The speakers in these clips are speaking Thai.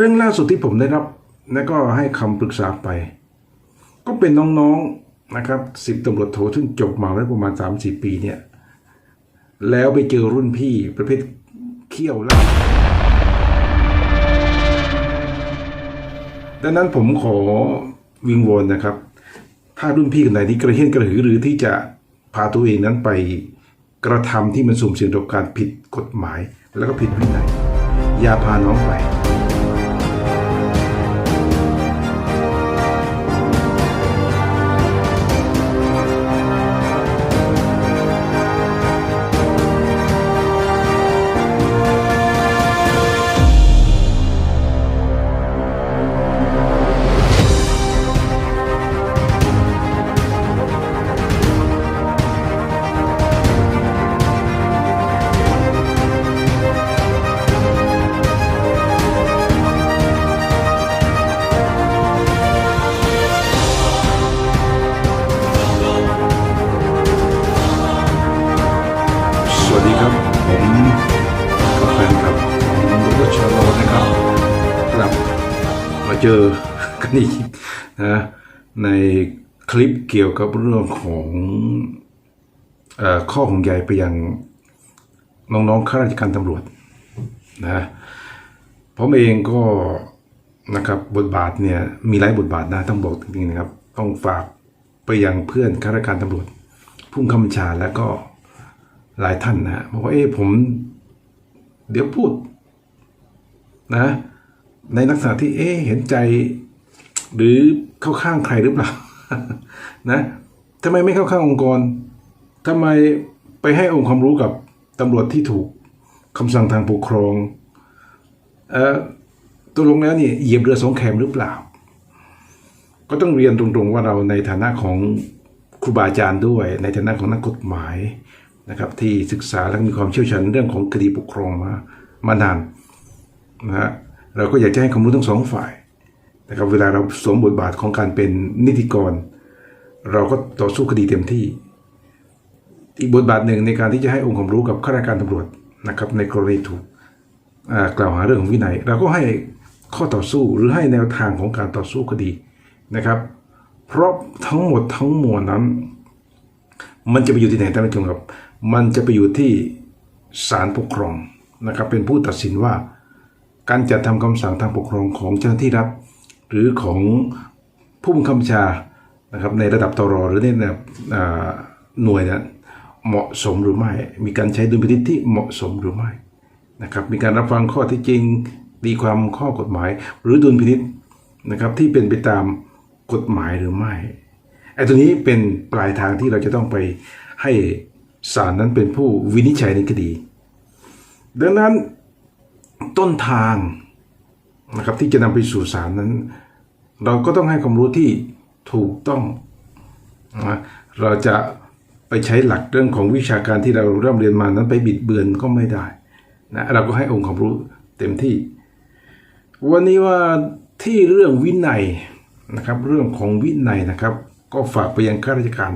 เรื่องล่าสุดที่ผมได้รับ และก็ให้คำปรึกษาไป ก็เป็นน้องๆนะครับสิบตำรวจโทซึ่งจบมาแล้วประมาณ3าสี่ปีเนี่ย แล้วไปเจอรุ่นพี่ประเภทเขี้ยวเล่าดังนั้นผมขอวิงวอนนะครับ ถ้ารุ่นพี่คนไหนที่กระเฮี้ยนกระหือรือที่จะพาตัวเองนั้นไปกระทำที่มันสุ่มเสี่ยงต่อการผิดกฎหมาย แล้วก็ผิดวินัยอย่าพาน้องไป ในคลิปเกี่ยวกับเรื่องของออข้อห่วงใยไปยังน้องๆข้าราชการตำรวจนะผมเองก็นะครับบทบาทเนี่ยมีหลายบทบาทนะต้องบอกจริงๆนะครับ ต้องฝากไปยังเพื่อนข้าราชการตำรวจผู้บังคับบัญชาแล้วก็หลายท่านนะบอกว่าเอ๊ะผมเดี๋ยวพูดนะในลักษณะที่เอ๊เห็นใจ หรือเข้าข้างใครหรือเปล่านะทำไมไม่เข้าข้างองค์กรทำไมไปให้องค์ความรู้กับตำรวจที่ถูกคำสั่งทางปกครองเอ่อตัวลงแล้วนี่เหยียบเรือสองแคมหรือเปล่า ก็ต้องเรียนตรงๆว่าเราในฐานะของครูบาอาจารย์ด้วย ในฐานะของนักกฎหมายนะครับที่ศึกษาและมีความเชี่ยวชาญเรื่องของคดีปกครองมามานานนะฮะเราก็อยากจะให้ความรู้ทั้งสองฝ่าย นะครับเวลาเราสวมบทบาทของการเป็นนิติกร เราก็ต่อสู้คดีเต็มที่ อีกบทบาทหนึ่งในการที่จะให้องค์ความรู้กับข้าราชการตำรวจนะครับในกรณีถูกกล่าวหาเรื่องของวินัย เราก็ให้ข้อต่อสู้หรือให้แนวทางของการต่อสู้คดีนะครับ เพราะทั้งหมดทั้งมวลนั้น มันจะไปอยู่ที่ไหนท่านผู้ชมครับ มันจะไปอยู่ที่ศาลปกครองนะครับเป็นผู้ตัดสินว่า การจัดทำคำสั่งทางปกครองของเจ้าหน้าที่รัฐ หรือของผู้บังคับบัญชานะครับในระดับตรหรือในระดับหน่วยนะเหมาะสมหรือไม่ มีการใช้ดุลพินิจที่เหมาะสมหรือไม่นะครับมีการรับฟังข้อที่จริงตีความข้อกฎหมาย หรือดุลพินิจนะครับที่เป็นไปตามกฎหมายหรือไม่ไอ้ตัวนี้เป็นปลายทางที่เราจะต้องไปให้ศาลนั้นเป็นผู้วินิจฉัยในคดี ดังนั้นต้นทาง นะครับที่จะนำไปสู่ศาลนั้น เราก็ต้องให้ความรู้ที่ถูกต้องนะเราจะไปใช้หลักเรื่องของวิชาการที่เราเริ่มเรียนมานั้นไปบิดเบือนก็ไม่ได้นะเราก็ให้องค์ความรู้เต็มที่ วันนี้ว่าที่เรื่องวินัยนะครับเรื่องของวินัยนะครับ ก็ฝากไปยังข้าราชการ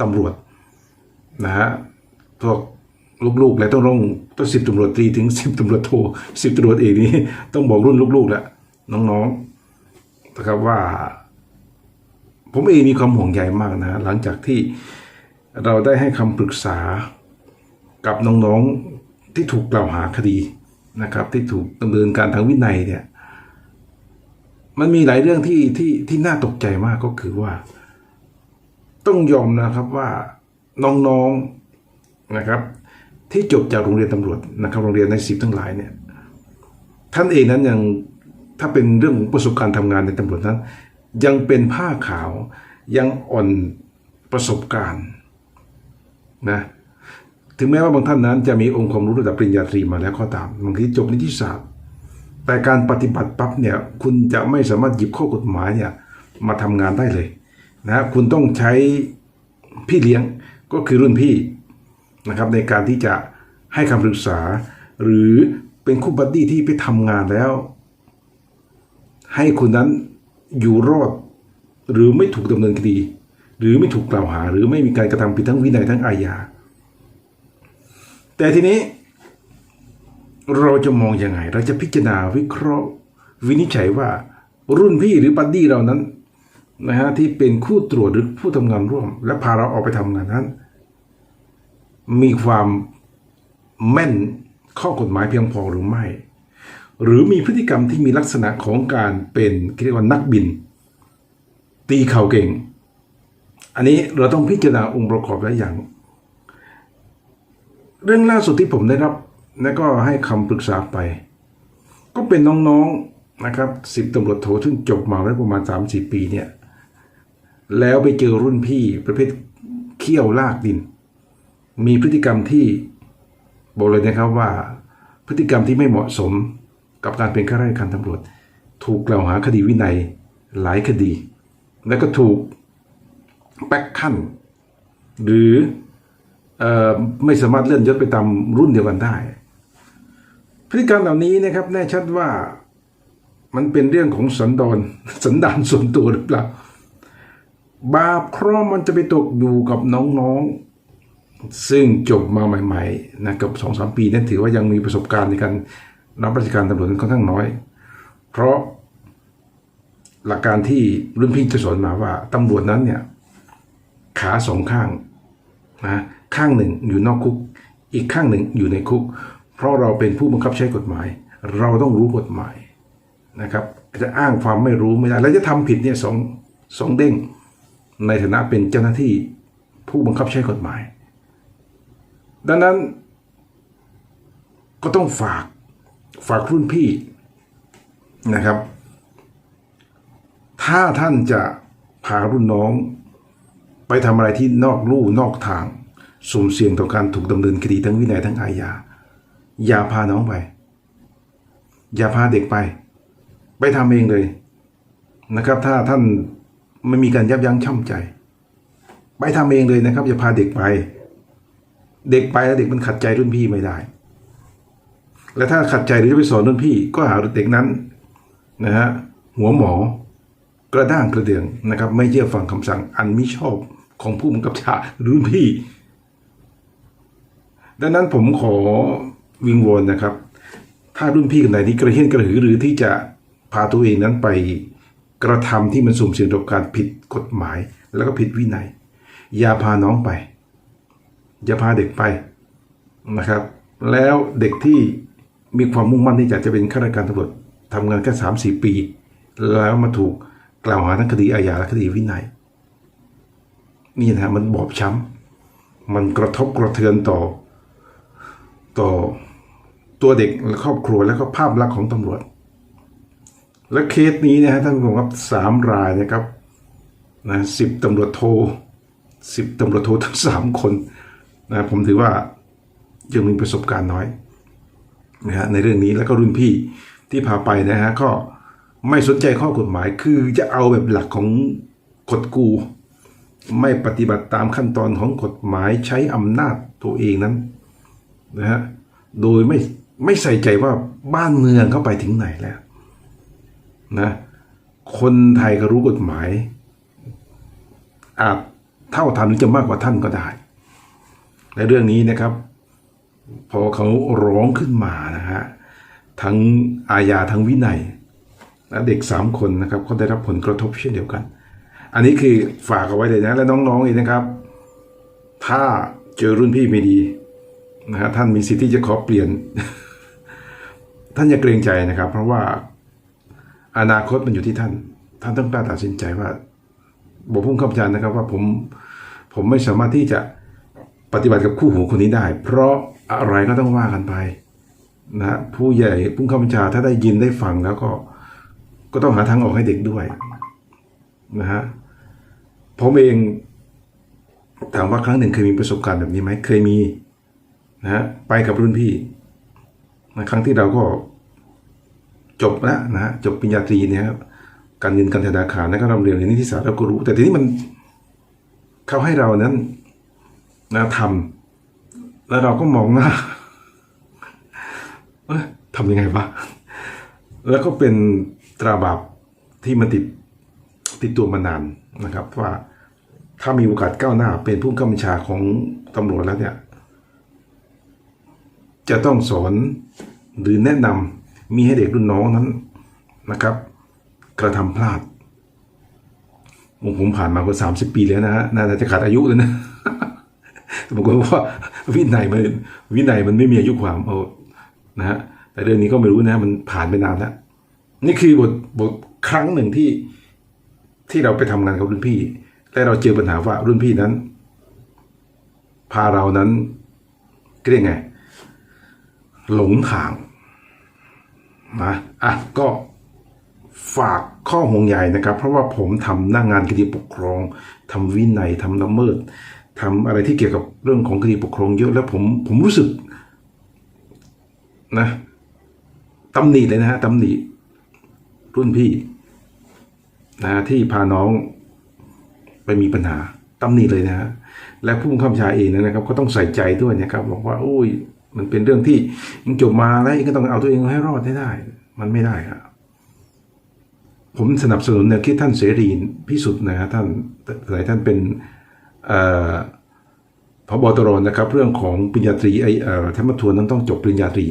ตำรวจนะฮะพวก ลูกๆแล้วต้องลงต้องสิบตำรวจตรีถึงสิบตำรวจโทสิบตำรวจเอกนี้ ต้องบอกรุ่นลูกๆแล้วน้องๆนะครับว่า ผมเองมีความห่วงใยมากนะ หลังจากที่เราได้ให้คำปรึกษากับน้องๆที่ถูกกล่าวหาคดีนะครับ ที่ถูกดำเนินการทางวินัยเนี่ย มันมีหลายเรื่องที่ที่ที่น่าตกใจมากก็คือว่า ต้องยอมนะครับว่าน้องๆนะครับ ที่จบจากโรงเรียนตำรวจนะครับโรงเรียนในสิบทั้งหลายเนี่ยท่านเองนั้นยังถ้าเป็นเรื่องของประสบการณ์ทำงานในตำรวจนั้น ยังเป็นผ้าขาวยังอ่อนประสบการณ์นะถึงแม้ว่าบางท่านนั้นจะมีองค์ความรู้ระดับปริญญาตรีมาแล้วก็ตามบางทีจบนิติศาสตร์ แต่การปฏิบัติปั๊บเนี่ยคุณจะไม่สามารถหยิบข้อกฎหมายเนี่ยมาทำงานได้เลยนะคุณต้องใช้พี่เลี้ยงก็คือรุ่นพี่ นะครับในการที่จะให้คำปรึกษา หรือเป็นคู่บัดดี้ที่ไปทำงานแล้ว ให้คุณนั้นอยู่รอด หรือไม่ถูกดำเนินคดี หรือไม่ถูกกล่าวหา หรือไม่มีการกระทำผิดทั้งวินัยทั้งอาญาแต่ทีนี้เราจะมองยังไง เราจะพิจารณาวิเคราะห์วินิจฉัยว่ารุ่นพี่หรือบัดดี้เรานั้นนะฮะที่เป็นคู่ตรวจหรือผู้ทำงานร่วม และพาเราออกไปทำงานนั้น มีความแม่นข้อกฎหมายเพียงพอหรือไม่ หรือมีพฤติกรรมที่มีลักษณะของการเป็นเรียกว่านักบิน ตีเข่าเก่ง อันนี้เราต้องพิจารณาองค์ประกอบหลายอย่าง เรื่องล่าสุดที่ผมได้รับ และก็ให้คำปรึกษาไป ก็เป็นน้องๆนะครับสิบตำรวจโทซึ่งจบมาได้วประมาณ 3-4 ปีเนี่ยแล้วไปเจอรุ่นพี่ประเภทเขี้ยวลากดิน มีพฤติกรรมที่บอกเลยนะครับว่า พฤติกรรมที่ไม่เหมาะสมกับการเป็นข้าราชการตำรวจ ถูกกล่าวหาคดีวินัยหลายคดี แล้วก็ถูกแป๊กขั้น หรือออไม่สามารถเลื่อนยศไปตามรุ่นเดียวกันได้ พฤติกรรมเหล่านี้นะครับแน่ชัดว่ามันเป็นเรื่องของสันดอนสันดานส่วนตัวหรือเปล่าบาปเคราะห์มันจะไปตกอยู่กับน้องๆ ซึ่งจบมาใหม่ๆนะกับสองสามปีนั้นถือว่ายังมีประสบการณ์ในการรับราชการตำรวจค่อนข้างน้อย เพราะหลักการที่รุ่นพี่จะสอนมาว่าตำรวจนั้นเนี่ยขาสองข้างนะข้างหนึ่งอยู่นอกคุก อีกข้างหนึ่งอยู่ในคุก เพราะเราเป็นผู้บังคับใช้กฎหมาย เราต้องรู้กฎหมายนะครับ จะอ้างความไม่รู้ไม่ได้แล้วจะทำผิดเนี่ยสองสองเด้งในฐานะเป็นเจ้าหน้าที่ผู้บังคับใช้กฎหมาย ดังนั้น ก็ต้องฝากฝากรุ่นพี่นะครับ ถ้าท่านจะพารุ่นน้อง ไปทำอะไรที่นอกลู่นอกทาง สุ่มเสี่ยงต่อการถูกดำเนินคดีทั้งวินัยทั้งอาญาอย่าพาน้องไป อย่าพาเด็กไป ไปทำเองเลยนะครับ ถ้าท่านไม่มีการยับยั้งชั่งใจ ไปทำเองเลยนะครับ อย่าพาเด็กไป เด็กไปแล้วเด็กมันขัดใจรุ่นพี่ไม่ได้ และถ้าขัดใจหรือจะไปสอนรุ่นพี่ ก็หาเด็กนั้นนะฮะหัวหมอกระด้างกระเดืองนะครับ ไม่เชื่อฟังคำสั่งอันมิชอบของผู้บังคับชารุ่นพี่ ดังนั้นผมขอวิงวอนนะครับ ถ้ารุ่นพี่คนไหนที่กระเฮี้ยนกระหือรือที่จะพาตัวเองนั้นไปกระทำที่มันสุ่มเสี่ยงต่อการผิดกฎหมาย แล้วก็ผิดวินัย อย่าพาน้องไป อย่าพาเด็กไปนะครับ แล้วเด็กที่มีความมุ่งมั่นที่จะจะเป็นข้าราชการตำรวจทำงานแค่สามสี่ปี แล้วมาถูกกล่าวหาทั้งคดีอาญาและคดีวินัยนี่นะฮะมันบอบช้ำมันกระทบกระเทือนต่อ ต่อตัวเด็กและครอบครัวแล้วก็ภาพลักษณ์ของตำรวจ และเคสนี้นะฮะท่านผู้ชมครับสามรายนะครับนะสิบตำรวจโทสิบตำรวจโททั้งสามคน นะผมถือว่ายังมีประสบการณ์น้อยนะฮะในเรื่องนี้แล้วก็รุ่นพี่ที่พาไปนะฮะก็ไม่สนใจข้อกฎหมาย คือจะเอาแบบหลักของกฎกู ไม่ปฏิบัติตามขั้นตอนของกฎหมายใช้อำนาจตัวเองนั้นนะฮะโดยไม่ไม่ใส่ใจว่าบ้านเมืองเข้าไปถึงไหนแล้วนะคนไทยก็รู้กฎหมายอาจเท่าทันหรือจะมากกว่าท่านก็ได้ ในเรื่องนี้นะครับ พอเขาร้องขึ้นมานะฮะทั้งอาญาทั้งวินัยและเด็กสามคนนะครับก็ได้รับผลกระทบเช่นเดียวกัน อันนี้คือฝากเอาไว้เลยนะและน้องๆอีกนะครับ ถ้าเจอรุ่นพี่ไม่ดีนะฮะท่านมีสิทธิ์ที่จะขอเปลี่ยน ท่านอย่าเกรงใจนะครับ เพราะว่าอนาคตมันอยู่ที่ท่าน ท่านต้องกล้าตัดสินใจว่าบอกพุ่งข้าพเจ้านะครับว่าผมผมไม่สามารถที่จะ ปฏิบัติกับคู่หูคนนี้ได้ เพราะอะไรก็ต้องว่ากันไปนะผู้ใหญ่ผู้ข้าบัญชาถ้าได้ยินได้ฟังแล้วก็ก็ต้องหาทางออกให้เด็กด้วยนะฮะผมเองถามว่าครั้งหนึ่งเคยมีประสบการณ์แบบนี้ไหมเคยมีนะฮะไปกับรุ่นพี่นะครั้งที่เราก็จบแล้วนะฮะจบปริญญาตรีเนี่ยครับการเงินการธนาคารแล้วก็เราเรียนเรียนนิติศาสตร์เราก็รู้ แต่ทีนี้มันเขาให้เรานั้น นะทำแล้วเราก็มองหน้าเอ้ทำยังไงวะแล้วก็เป็นตราบาปที่มันติดติดตัวมานานนะครับ ว่าถ้ามีโอกาสก้าวหน้า เป็นผู้กำกับบัญชาของตำรวจแล้วเนี่ย จะต้องสอนหรือแนะนำมีให้เด็กรุ่นน้องนั้นนะครับ กระทำพลาดผมผมผ่านมาก็สามสิบปีแล้วนะฮะน่าจะขาดอายุเลยนะ บางคนบอกว่าวินัยมันวินัยมันไม่มีอายุความเอานะฮะแต่เรื่องนี้ก็ไม่รู้นะ มันผ่านไปนานแล้วนี่คือบทบทครั้งหนึ่งที่ที่เราไปทำงานกับรุ่นพี่ และเราเจอปัญหาว่ารุ่นพี่นั้น พาเรานั้นเรียกไง หลงทางนะอะก็ฝากข้อห่วงใยนะครับ เพราะว่าผมทำหน้างงานคดีปกครองทำวินัยทำละเมิด ทำอะไรที่เกี่ยวกับเรื่องของคดีปกครองเยอะแล้วผมผมรู้สึกนะตำหนิเลยนะฮะตำหนิรุ่นพี่นะที่พาน้องไปมีปัญหาตำหนิเลยนะฮะและผู้บังคับบัญชาเองนะครับ ก็ต้องใส่ใจด้วยนะครับ บอกว่าโอ้ย มันเป็นเรื่องที่ยังจบมาแล้วก็ต้องเอาตัวเองให้รอดให้ได้ มันไม่ได้ครับผมสนับสนุนแนวคิดท่านเสรีพิสุทธิ์นะฮะท่านหลายท่านเป็น พบตรนะครับ เรื่องของปริญญาตรีไอ้ธรรมทวนนั้นต้องจบปริญญาตรี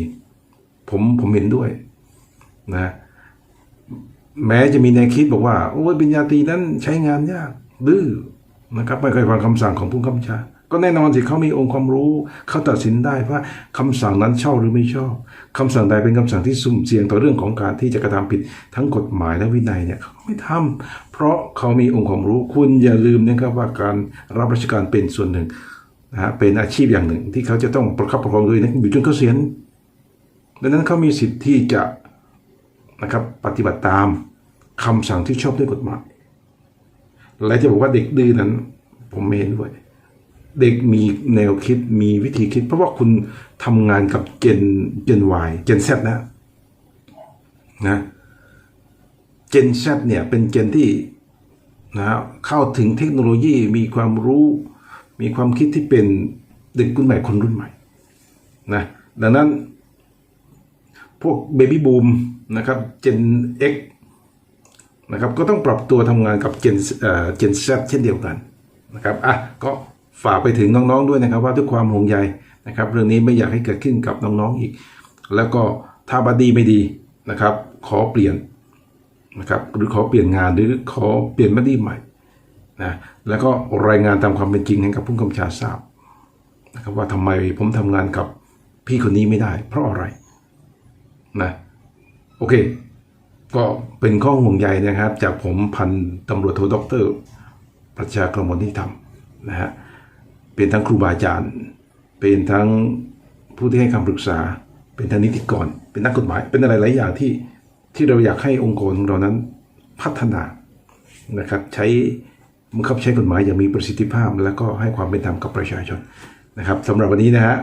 ผมผมเห็นด้วยนะแม้จะมีแนวคิดบอกว่า โอ้ยปริญญาตรีนั้นใช้งานยากดื้อนะครับ ไม่เคยฟังคำสั่งของผู้กำกับชา ก็แน่นอนสิเขามีองค์ความรู้เขาตัดสินได้ว่าคำสั่งนั้นชอบหรือไม่ชอบคำสั่งใดเป็นคำสั่งที่สุ่มเสี่ยงต่อเรื่องของการที่จะกระทำผิดทั้งกฎหมายและวินัยเนี่ยเขาไม่ทำเพราะเขามีองค์ความรู้คุณอย่าลืมนะครับว่าการรับราชการเป็นส่วนหนึ่งนะฮะเป็นอาชีพอย่างหนึ่งที่เขาจะต้องประคับประคองโดยนะอยู่จนเกษียณดังนั้นเขามีสิทธิ์ที่จะนะครับปฏิบัติตามคำสั่งที่ชอบด้วยกฎหมายและจะบอกว่าเด็กดื้อนั้น ผมไม่เห็นด้วย เด็กมีแนวคิดมีวิธีคิด เพราะว่าคุณทำงานกับเจนเจน Y เจน Z นะนะเจน Z เนี่ยเป็นเจนที่นะเข้าถึงเทคโนโลยีมีความรู้ มีความคิดที่เป็นเด็กรุ่นใหม่คนรุ่นใหม่นะดังนั้น พวกเบบี้บูมนะครับเจน X นะครับก็ต้องปรับตัวทำงานกับเจนเอ่อเจน Z เช่นเดียวกันนะครับอะก็ ฝากไปถึงน้องๆด้วยนะครับ ว่าด้วยความห่วงใยนะครับ เรื่องนี้ไม่อยากให้เกิดขึ้นกับน้องๆอีก แล้วก็ถ้าบัดดีไม่ดีนะครับ ขอเปลี่ยนนะครับหรือขอเปลี่ยนงานหรือขอเปลี่ยนบัดดีใหม่นะแล้วก็รายงานตามความเป็นจริงให้กับผู้กำกับชาทราบนะครับว่าทำไมผมทำงานกับพี่คนนี้ไม่ได้ เพราะอะไรนะโอเค ก็เป็นข้อห่วงใยนะครับ จากผมพันตำรวจโทด็อกเตอร์ปรัชากรมลที่ทำนะฮะ เป็นทั้งครูบาอาจารย์ เป็นทั้งผู้ที่ให้คำปรึกษา เป็นทั้งนิติกร เป็นนักกฎหมาย เป็นอะไรหลายอย่างที่ที่เราอยากให้องค์กรของเรานั้นพัฒนานะครับใช้บังคับใช้กฎหมายอย่างมีประสิทธิภาพ แล้วก็ให้ความเป็นธรรมกับประชาชนนะครับสำหรับวันนี้นะฮะ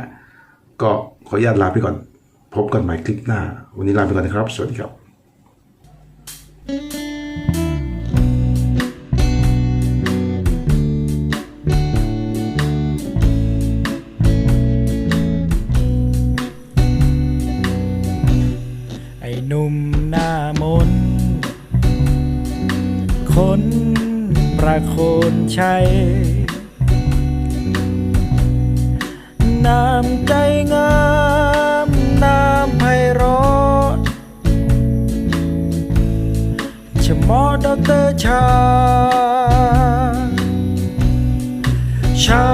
ก็ขออนุญาตลาไปก่อน พบกันใหม่คลิปหน้า วันนี้ลาไปก่อนนะครับ สวัสดีครับไประโคนชัย น้ำใจงาม น้ำไพเราะชมอดอเตอร์ชา ชา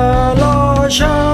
ลอชา